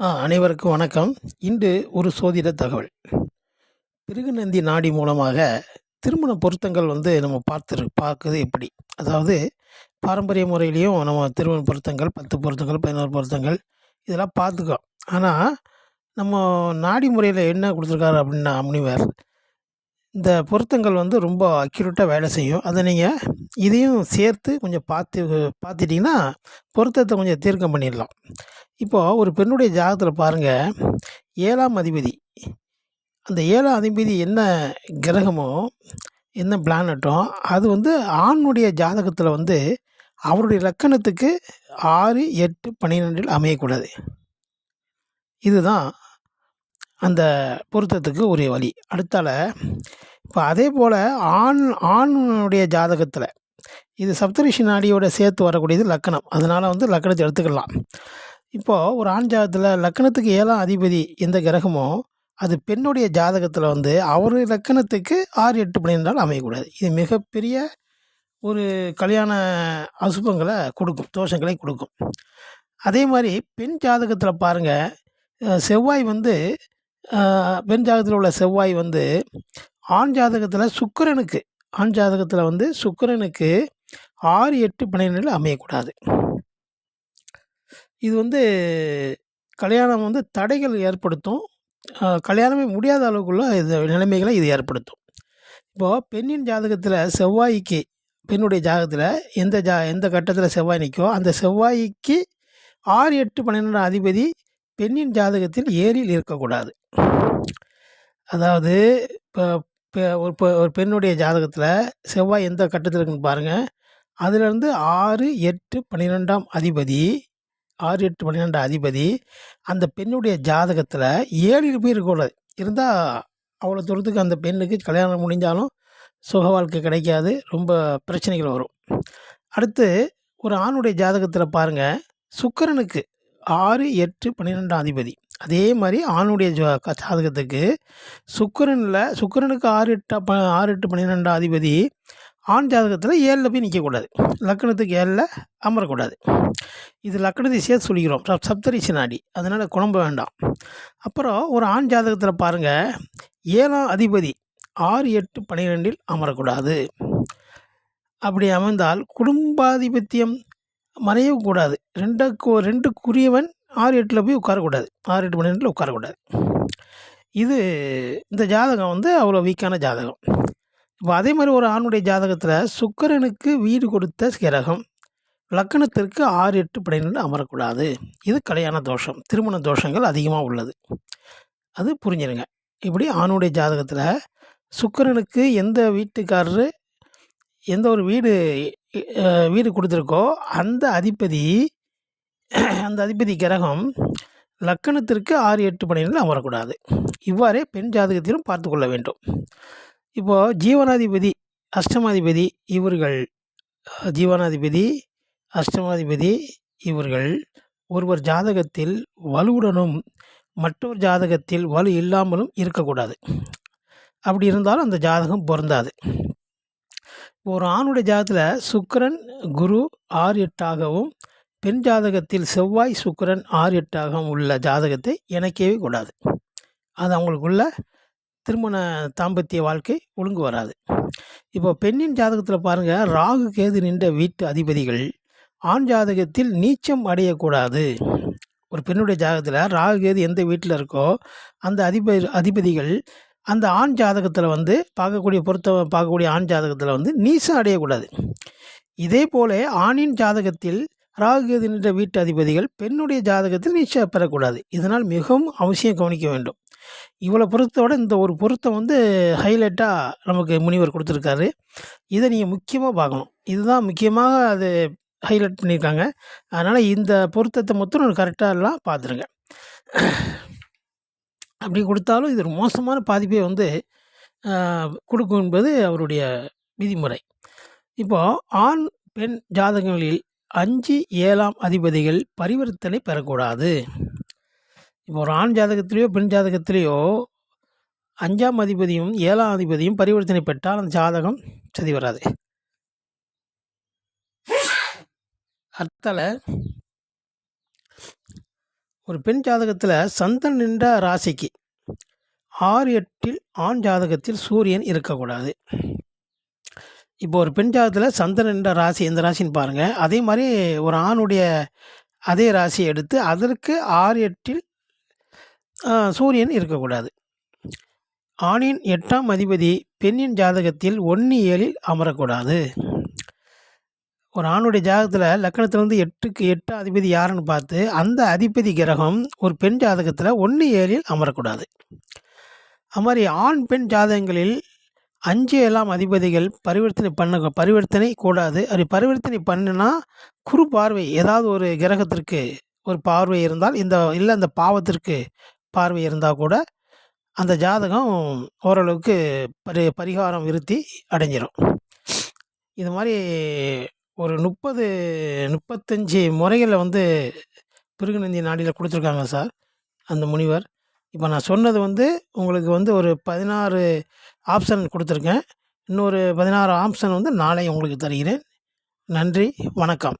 அனைவருக்கும் வணக்கம். இன்று ஒரு சோதிட தகவல். பிருகுநந்தி நாடி மூலமாக திருமண பொருத்தங்கள் வந்து நம்ம பார்த்துரு பார்க்குறது எப்படி? அதாவது பாரம்பரிய முறையிலையும் நம்ம திருமண பொருத்தங்கள் பத்து பொருத்தங்கள் பதினோரு பொருத்தங்கள் இதெல்லாம் பார்த்துக்கோம் ஆனால் நம்ம நாடி முறையில் என்ன கொடுத்துருக்காரு அப்படின்னா முனிவர் இந்த பொருத்தங்கள் வந்து ரொம்ப அக்யூரேட்டாக வேலை செய்யும். அதை நீங்கள் இதையும் சேர்த்து கொஞ்சம் பார்த்து பார்த்துட்டிங்கன்னா பொருத்தத்தை கொஞ்சம் தீர்க்கம் பண்ணிடலாம். இப்போது ஒரு பெண்ணுடைய ஜாதகத்தில் பாருங்கள் ஏழாம் அதிபதி. அந்த ஏழாம் அதிபதி என்ன கிரகமோ என்ன பிளானட்டோ அது வந்து ஆணுடைய ஜாதகத்தில் வந்து அவருடைய லக்கணத்துக்கு ஆறு எட்டு பன்னிரெண்டில் அமையக்கூடாது. இதுதான் அந்த பொருத்தத்துக்கு ஒரு வழி. அடுத்தால இப்போ அதே போல் ஆண் ஆணுடைய ஜாதகத்தில் இது சப்தரிஷி நாடியோட சேர்த்து வரக்கூடியது லக்கணம். அதனால் வந்து லக்கணத்தை எடுத்துக்கலாம். இப்போது ஒரு ஆண் ஜாதகத்தில் லக்கணத்துக்கு ஏழாம் அதிபதி எந்த கிரகமோ அது பெண்ணுடைய ஜாதகத்தில் வந்து அவர் லக்கணத்துக்கு ஆறு எட்டு பன்னிரெண்டால் அமையக்கூடாது. இது மிகப்பெரிய ஒரு கல்யாண அசுபங்களை கொடுக்கும் தோஷங்களை கொடுக்கும். அதே மாதிரி பெண் ஜாதகத்தில் பாருங்கள் செவ்வாய் வந்து பெண் ஜாதகத்தில் உள்ள செவ்வாய் வந்து ஆண் ஜாதகத்தில் சுக்கிரனுக்கு ஆண் ஜாதகத்தில் வந்து சுக்கரனுக்கு ஆறு எட்டு பன்னிரெண்டில் அமையக்கூடாது. இது வந்து கல்யாணம் வந்து தடைகள் ஏற்படுத்தும். கல்யாணமே முடியாத அளவுக்குள்ள இது நிலைமைகளை இது ஏற்படுத்தும். இப்போது பெண்ணின் ஜாதகத்தில் செவ்வாய்க்கு பெண்ணுடைய ஜாதகத்தில் எந்த ஜா எந்த கட்டத்தில் செவ்வாய் நிற்கோ அந்த செவ்வாய்க்கு ஆறு எட்டு பன்னிரெண்டாம் அதிபதி பெண்ணின் ஜாதகத்தில் ஏரியில் இருக்கக்கூடாது. அதாவது இப்போ ஒரு ஒரு பெண்ணுடைய ஜாதகத்தில் செவ்வாய் எந்த கட்டத்தில் இருக்குன்னு பாருங்கள் அதுலேருந்து ஆறு எட்டு பன்னிரெண்டாம் அதிபதி ஆறு எட்டு பன்னிரெண்டாம் அதிபதி அந்த பெண்ணுடைய ஜாதகத்தில் ஏழில் போய் இருக்கக்கூடாது. இருந்தால் அவ்வளோ தூரத்துக்கு அந்த பெண்ணுக்கு கல்யாணம் முடிஞ்சாலும் சுக வாழ்க்கை கிடைக்காது ரொம்ப பிரச்சனைகள் வரும். அடுத்து ஒரு ஆணுடைய ஜாதகத்தில் பாருங்கள் சுக்கிரனுக்கு ஆறு எட்டு பன்னிரெண்டாம் அதிபதி. அதே மாதிரி ஆணுடைய ஜா- ஜாதகத்துக்கு சுக்கிரனில் சுக்கிரனுக்கு ஆறு எட்டு ப ஆறு எட்டு பன்னிரெண்டாம் அதிபதி ஆண் ஜாதகத்தில் ஏழில் போய் நிற்கக்கூடாது லக்கணத்துக்கு ஏழில் அமரக்கூடாது. இது லக்கணத்தை சேர்த்து சொல்லிக்கிறோம். சப் சப்தரிசி நாடி. அதனால் குழம்ப வேண்டாம். அப்புறம் ஒரு ஆண் ஜாதகத்தில் பாருங்கள் ஏழாம் அதிபதி ஆறு எட்டு பன்னிரெண்டில் அமரக்கூடாது. அப்படி அமைந்தால் குடும்பாதிபத்தியம் மறையவும் கூடாது ரெண்டுக்கு ரெண்டுக்குரியவன் ஆறு எட்டில் போய் உட்காரக்கூடாது. ஆறு எட்டு மணி நேரத்தில் உட்காரக்கூடாது. இது இந்த ஜாதகம் வந்து அவ்வளோ வீக்கான ஜாதகம். இப்போ அதே மாதிரி ஒரு ஆணுடைய ஜாதகத்தில் சுக்கரனுக்கு வீடு கொடுத்த கிரகம் லக்கணத்திற்கு ஆறு எட்டு படையினர் அமரக்கூடாது. இது கல்யாண தோஷம். திருமண தோஷங்கள் அதிகமாக உள்ளது. அது புரிஞ்சிருங்க. இப்படி ஆணுடைய ஜாதகத்தில் சுக்கிரனுக்கு எந்த வீட்டுக்காரரு எந்த ஒரு வீடு வீடு கொடுத்துருக்கோ அந்த அதிபதி அந்த அதிபதி கிரகம் லக்கணத்திற்கு ஆறு எட்டு பன்னிரெண்டு அமரக்கூடாது இவ்வாறே பெண் ஜாதகத்திலும் பார்த்து கொள்ள வேண்டும். இப்போது ஜீவனாதிபதி அஷ்டமாதிபதி இவர்கள் ஜீவனாதிபதி அஷ்டமாதிபதி இவர்கள் ஒருவர் ஜாதகத்தில் வலுவுடனும் மற்றொரு ஜாதகத்தில் வலு இல்லாமலும் இருக்கக்கூடாது. அப்படி இருந்தாலும் அந்த ஜாதகம் பொருந்தாது. ஒரு ஆணுடைய ஜாதகத்தில் சுக்கரன் குரு ஆறு எட்டாகவும் பெண் ஜாதகத்தில் செவ்வாய் சுக்கரன் ஆறு எட்டாகவும் உள்ள ஜாதகத்தை இணைக்கவே கூடாது. அது அவங்களுக்குள்ள திருமண தாம்பத்திய வாழ்க்கை ஒழுங்கு வராது. இப்போ பெண்ணின் ஜாதகத்தில் பாருங்கள் ராகு கேது நின்ற வீட்டு அதிபதிகள் ஆண் ஜாதகத்தில் நீச்சம் அடையக்கூடாது. ஒரு பெண்ணுடைய ஜாதகத்தில் ராகு கேது எந்த வீட்டில் இருக்கோ அந்த அதிப அதிபதிகள் அந்த ஆண் ஜாதகத்தில் வந்து பார்க்கக்கூடிய பொருத்த பார்க்கக்கூடிய ஆண் ஜாதகத்தில் வந்து நீசம் அடையக்கூடாது. இதே போல ஆணின் ஜாதகத்தில் ராகு கேது வீட்டு அதிபதிகள் பெண்ணுடைய ஜாதகத்தில் நீச்சம் பெறக்கூடாது. இதனால் மிகவும் அவசியம் கவனிக்க வேண்டும். இவ்வளோ பொருத்தோட இந்த ஒரு பொருத்தம் வந்து ஹைலைட்டாக நமக்கு முனிவர் கொடுத்துருக்காரு. இதை நீங்கள் முக்கியமாக பார்க்கணும். இதுதான் முக்கியமாக அது ஹைலைட் பண்ணியிருக்காங்க. அதனால் இந்த பொருத்தத்தை மொத்தம் கரெக்டாக எல்லாம் பார்த்துருங்க. அப்படி கொடுத்தாலும் இது ஒரு மோசமான பாதிப்பை வந்து கொடுக்கும் என்பது அவருடைய விதிமுறை. இப்போது ஆண் பெண் ஜாதகங்களில் அஞ்சு ஏழாம் அதிபதிகள் பரிவர்த்தனை பெறக்கூடாது. இப்போ ஒரு ஆண் ஜாதகத்திலேயோ பெண் ஜாதகத்திலேயோ அஞ்சாம் அதிபதியும் ஏழாம் அதிபதியும் பரிவர்த்தனை பெற்றால் அந்த ஜாதகம் சதி வராது. அத்தலை ஒரு பெண் ஜாதகத்தில் சந்தன் நின்ற ராசிக்கு ஆறு எட்டில் ஆண் ஜாதகத்தில் சூரியன் இருக்கக்கூடாது. இப்போ ஒரு பெண் ஜாதகத்தில் சந்திரன் என்ற ராசி எந்த ராசின்னு பாருங்கள் அதே மாதிரி ஒரு ஆணுடைய அதே ராசியை எடுத்து அதற்கு ஆறு எட்டில் சூரியன் இருக்கக்கூடாது. ஆணின் எட்டாம் அதிபதி பெண்ணின் ஜாதகத்தில் ஒன்று ஏழில் அமரக்கூடாது. ஒரு ஆணுடைய ஜாதகத்தில் லக்கணத்திலேருந்து எட்டுக்கு எட்டு அதிபதி யாருன்னு பார்த்து அந்த அதிபதி கிரகம் ஒரு பெண் ஜாதகத்தில் ஒன்று ஏழில் அமரக்கூடாது. அது மாதிரி ஆண் பெண் ஜாதகங்களில் அஞ்சு எல்லாம் அதிபதிகள் பரிவர்த்தனை பண்ண பரிவர்த்தனை கூடாது. அப்படி பரிவர்த்தனை பண்ணுனா குறு பார்வை ஏதாவது ஒரு கிரகத்திற்கு ஒரு பார்வை இருந்தால் இந்த இல்லை அந்த பாவத்திற்கு பார்வை இருந்தால் கூட அந்த ஜாதகம் ஓரளவுக்கு பரி பரிகாரம் விருத்தி அடைஞ்சிடும் இது மாதிரி ஒரு முப்பது முப்பத்தஞ்சு முறைகளில் வந்து பிருகுநந்தி நாடியில் கொடுத்துருக்காங்க சார் அந்த முனிவர். இப்போ நான் சொன்னது வந்து உங்களுக்கு வந்து ஒரு பதினாறு ஆப்ஷன் கொடுத்துருக்கேன். இன்னொரு பதினாறு ஆப்ஷன் வந்து நாளை உங்களுக்கு தருகிறேன். நன்றி வணக்கம்.